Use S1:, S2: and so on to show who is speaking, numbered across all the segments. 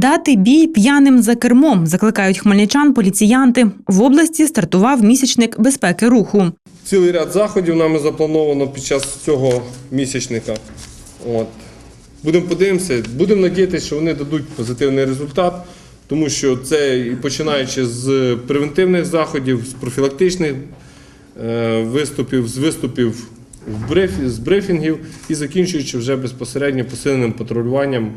S1: Дати бій п'яним за кермом закликають хмельничан поліціянти. В області стартував місячник безпеки руху.
S2: Цілий ряд заходів нами заплановано під час цього місячника. От. Будемо подивимося, будемо надіятися, що вони дадуть позитивний результат, тому що це і починаючи з превентивних заходів, з профілактичних е, виступів, з виступів з брифінгів і закінчуючи вже безпосередньо посиленим патрулюванням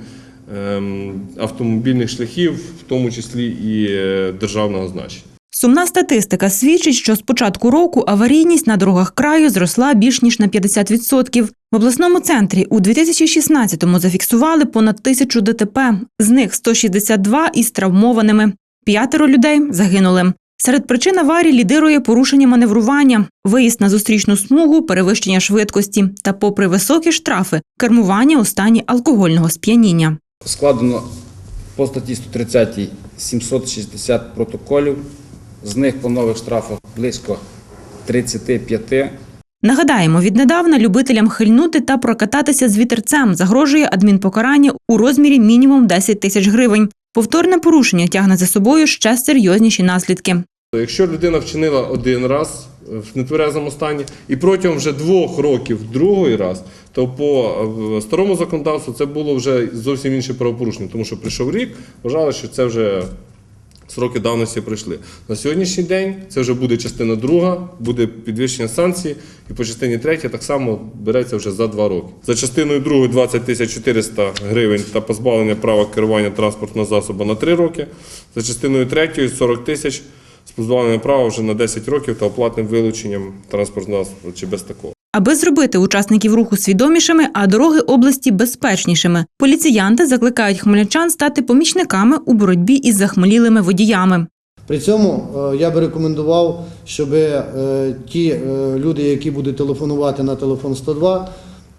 S2: автомобільних шляхів, в тому числі і е, державного значення.
S1: Сумна статистика свідчить, що з початку року аварійність на дорогах краю зросла більш ніж на 50%. В обласному центрі у 2016-му зафіксували понад тисячу ДТП, з них 162 із травмованими. П'ятеро людей загинули. Серед причин аварій лідирує порушення маневрування, виїзд на зустрічну смугу, перевищення швидкості та, попри високі штрафи, кермування у стані алкогольного сп'яніння.
S3: Складено по статті 130 760 протоколів, з них по нових штрафах близько 35.
S1: Нагадаємо, віднедавна любителям хильнути та прокататися з вітерцем загрожує адмінпокарання у розмірі мінімум 10 тисяч гривень. Повторне порушення тягне за собою ще серйозніші наслідки.
S2: Якщо людина вчинила один раз в нетверезому стані і протягом вже двох років другий раз, то по е, старому законодавству це було вже зовсім інше правопорушення, тому що прийшов рік, вважали, що це вже сроки давності пройшли. На сьогоднішній день це вже буде частина друга, буде підвищення санкцій, і по частині третя так само береться вже за два роки. За частиною другої 20 тисяч 400 гривень та позбавлення права керування транспортного засобу на 3 роки. За частиною третьої 40 тисяч з позбавленням права вже на 10 років та оплатним вилученням транспортного засобу чи без такого.
S1: Аби зробити учасників руху свідомішими, а дороги області безпечнішими, поліціянти закликають хмельничан стати помічниками у боротьбі із захмелілими водіями.
S4: При цьому е, я би рекомендував, щоб е, ті е, люди, які будуть телефонувати на телефон 102,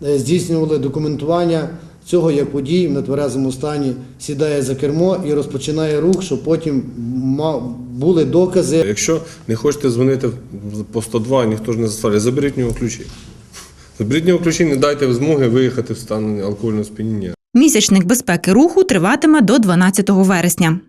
S4: е, здійснювали документування цього, як водій в нетверезому стані сідає за кермо і розпочинає рух, щоб потім були докази.
S2: Якщо не хочете дзвонити по 102, ніхто ж не заставляє, заберіть в нього ключі. Заберіть в нього ключі, не дайте змоги виїхати в стан алкогольного сп'яніння.
S1: Місячник безпеки руху триватиме до 12 вересня.